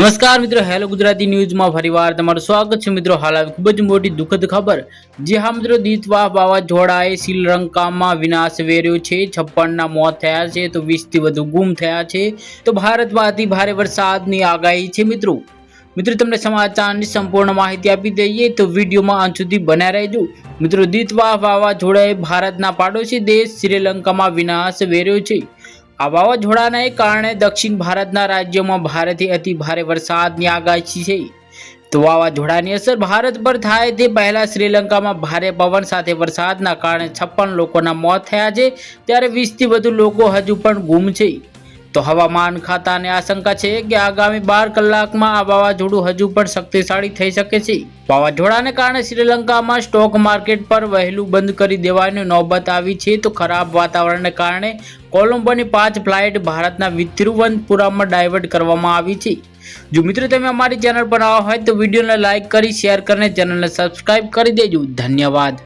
નમસ્કાર મિત્રો, હેલો ગુજરાતી ન્યૂઝમાં ફરીવાર તમારું સ્વાગત છે. મિત્રો, હાલ ખૂબ જ મોટી દુઃખદ ખબર જે હા મિત્રો, દીતવા વાવાઝોડાએ શ્રીલંકામાં વિનાશ વેર્યો છે. છપ્પનના મોત થયા છે તો વીસથી વધુ ગુમ થયા છે. તો ભારતમાં અતિ ભારે વરસાદની આગાહી છે મિત્રો. મિત્રો, તમને સમાચારની સંપૂર્ણ માહિતી આપી દઈએ તો વિડીયોમાં અંત સુધી બન્યા રહેજો. મિત્રો, દીતવા વાવાઝોડાએ ભારતના પાડોશી દેશ શ્રીલંકામાં વિનાશ વેર્યો છે. આ વાવાઝોડાને કારણે દક્ષિણ ભારતના રાજ્યોમાં ભારેથી અતિ ભારે વરસાદની આગાહી છે. તો વાવાઝોડાની અસર ભારત પર થાય તે પહેલા શ્રીલંકામાં ભારે પવન સાથે વરસાદના કારણે છપ્પન લોકોના મોત થયા છે. ત્યારે વીસથી વધુ લોકો હજુ પણ ગુમ છે. તો હવામાન ખાતાને આશંકા છે કે આગામી બાર કલાકમાં આ વાવાઝોડું હજુ પણ શક્તિશાળી થઈ શકે છે. વાવાઝોડાને કારણે શ્રીલંકામાં સ્ટોક માર્કેટ પર વહેલું બંધ કરી દેવાની નોબત આવી છે. તો ખરાબ વાતાવરણને કારણે કોલંબોની પાંચ ફ્લાઇટ ભારતના તિરુવનંતપુરમમાં ડાયવર્ટ કરવામાં આવી છે. જો મિત્રો તમે અમારી ચેનલ પર આવા હોય તો વિડીયોને લાઇક કરી, શેર કરીને ચેનલને સબસ્ક્રાઇબ કરી દેજો. ધન્યવાદ.